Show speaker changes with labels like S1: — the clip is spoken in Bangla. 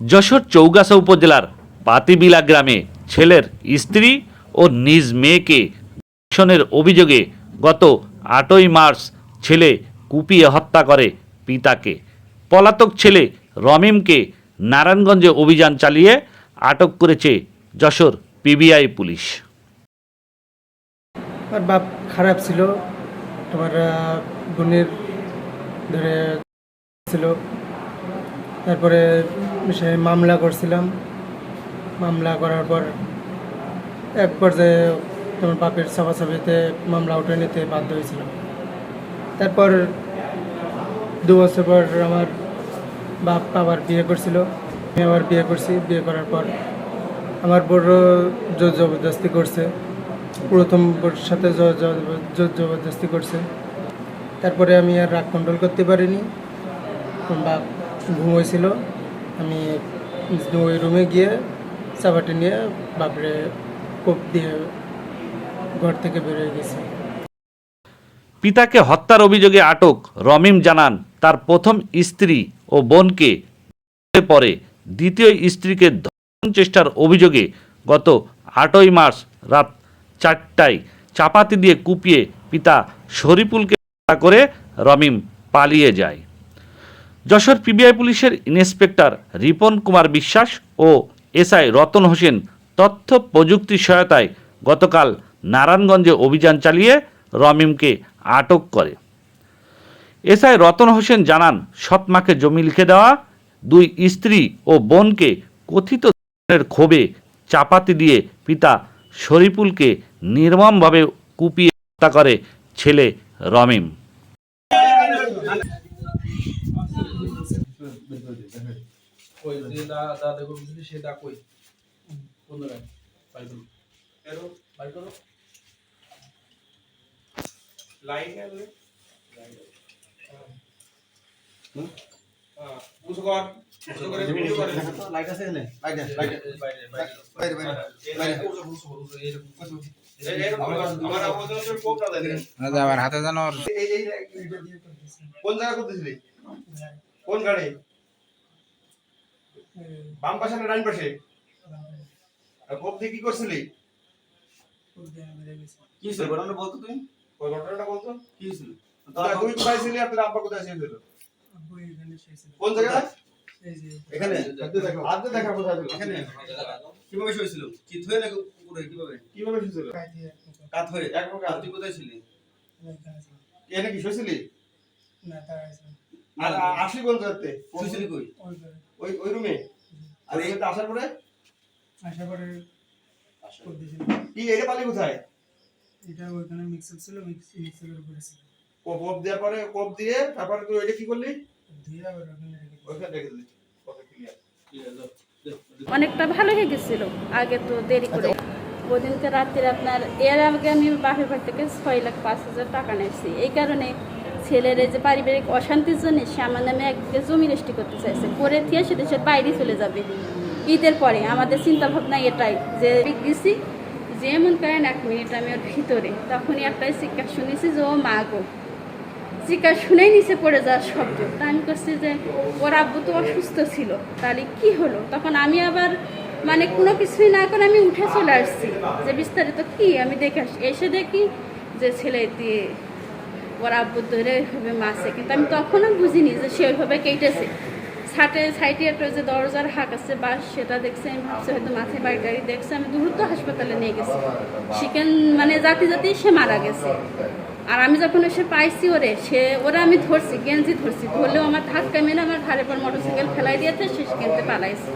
S1: যশোর চৌগাছা উপজেলার পাতিবিলা গ্রামে ছেলের স্ত্রী ও নিজ মেয়েকে ধর্ষণের অভিযোগে গত আটই মার্চ ছেলে কুপিয়ে হত্যা করে পিতাকে। পলাতক ছেলে রমিমকে নারায়ণগঞ্জে অভিযান চালিয়ে আটক করেছে যশোর পিবিআই পুলিশ।
S2: আমার বাপ খারাপ ছিল, তোমার বোনের ধরে ছিল। তারপরে সে মামলা করছিলাম। মামলা করার পর এক পর্যায়ে তোমার বাপের সভাসভিতে মামলা উঠে নিতে বাধ্য হয়েছিলাম। তারপর দু বছর পর আমার বাপ আবার বিয়ে করছিল, আমি আবার বিয়ে করছি, বিয়ে করার পর আমার বড় জোর জবরদস্তি করছে, প্রথম বোর সাথে জোর জবরদস্তি করছে। তারপরে আমি আর রাগ কন্ট্রোল করতে পারিনি বাপ ঘুমোইছিল আমি ওই রুমে গিয়ে চাপাটি নিয়ে বাপরে কোপ দিয়ে ঘর থেকে বেরিয়ে গেছি।
S1: পিতাকে হত্যার অভিযোগে আটক, রমিম জানান। প্রথম স্ত্রী ও বোনকে পরে দ্বিতীয় স্ত্রীকে ধর্ষণ চেষ্টার অভিযোগে গত আটই মার্চ রাত চারটায় চাপাতি দিয়ে কুপিয়ে পিতা শরীফুলকে হত্যা করে রমিম পালিয়ে যায়। যশোর পিবিআই পুলিশের ইন্সপেক্টর রিপন কুমার বিশ্বাস ও এসআই রতন হোসেন তথ্য প্রযুক্তি সহায়তায় গতকাল নারায়ণগঞ্জে অভিযান চালিয়ে রমিমকে আটক করে। এসআই রতন হোসেন জানান, সৎমাকে জমি লিখে দেওয়া, দুই স্ত্রী ও বোনকে কথিত ক্ষোভে চাপাতি দিয়ে পিতা শরীফুলকে নির্মমভাবে কুপিয়ে হত্যা করে ছেলে রমিম।
S3: কই
S4: লাইট আছে এখানে
S3: বাইরে বাইরে
S4: বাইরে
S3: আমার
S5: হাতে
S3: কোন জায়গা করতেছিলি? কোন গাড়ি? বাম পাশে না ডান পাশে? আর কোপ দিয়ে কি করছিলি?
S4: কি হইছে ঘটনা বলতো তুমি
S3: ওই ঘটনাটা বলতো
S4: কি
S3: তোরা তুই কোথায় ছিলি আর তোর আব্বা কোথায় ছিল? কোন জায়গায়
S4: এখানে।
S3: হাত দেখা। কোথায় ছিল
S4: এখানে। কীভাবে হয়েছিল চিত হয়ে নাকি পুরো কীভাবে?
S3: কীভাবে শুয়েছিল?
S4: কাত হয়ে
S3: এক প্রকার।
S4: তুই কোথায় ছিলি?
S3: এনে কি শুয়েছিলি? আর আসলি কোন জায়গাতে?
S4: তুই কই?
S3: ওই ওই রুমে আর এই আসার পরে? কি এরে পালি কোথায়?
S2: এটা ওইখানে মিক্সার ছিল মিক্সারের উপরে ছিল।
S3: কোপ কোপ দেওয়ার পরে কোপ দিয়ে তারপরে তুই ওইটা কি করলি। ওইখানে রেখে দিলি। ওকে
S6: অনেকটা ভালো হয়ে গেছিল। আগে তো দেরি করে। ওদিনকে রাত্রে আপনার, এর আগে আমি বাপের বাড়ি থেকে ছয় লাখ পাঁচ হাজার টাকা নিয়েছি। এই কারণে ছেলের যে পারিবারিক অশান্তির জন্য সে আমার নামে এক বিঘা জমি রেস্টি করতে চাইছে। করে দিয়ে সে দেশের বাইরে চলে যাবে। ঈদের পরে আমাদের চিন্তা ভাবনা এটাই যে গেছি যে এমন করেন এক মিনিট আমি ওর ভিতরে। তখনই একটাই শিক্ষা শুনেছি যে ও মা গো। চিকা শুনেই নিচে পড়ে যাওয়ার শব্দ। তা আমি করছি যে, ওর আব্বু তো অসুস্থ ছিল। তাহলে কি হলো? তখন আমি আবার মানে কোনো কিছুই না করে আমি উঠে চলে আসছি। যে বিস্তারিত কি? আমি দেখে আসি, এসে দেখি যে ছেলে দিয়ে ওর আব্বু ধরে ওইভাবে মাছে কিন্তু আমি তখনও বুঝিনি যে সে ওইভাবে কেটেছে। ছাটে সাইটে একটা যে দরজার হাঁক আছে বাস সেটা দেখছে, আমি ভাবছি হয়তো মাথায় বাড়ি টাড়ি দেখছে। আমি দ্রুত হাসপাতালে নিয়ে গেছি। সেখান মানে জাতি জাতি সে মারা গেছে। আর আমি যখন এসে পাইছি ওরে, সে, ওরা আমি ধরছি, গেঞ্জি ধরছি, ধরলেও আমার ধাক্কা মেনে আমার ঘাড়ে পর মোটরসাইকেল ফেলাই দিয়েছে, সে কিনতে পালাইছে।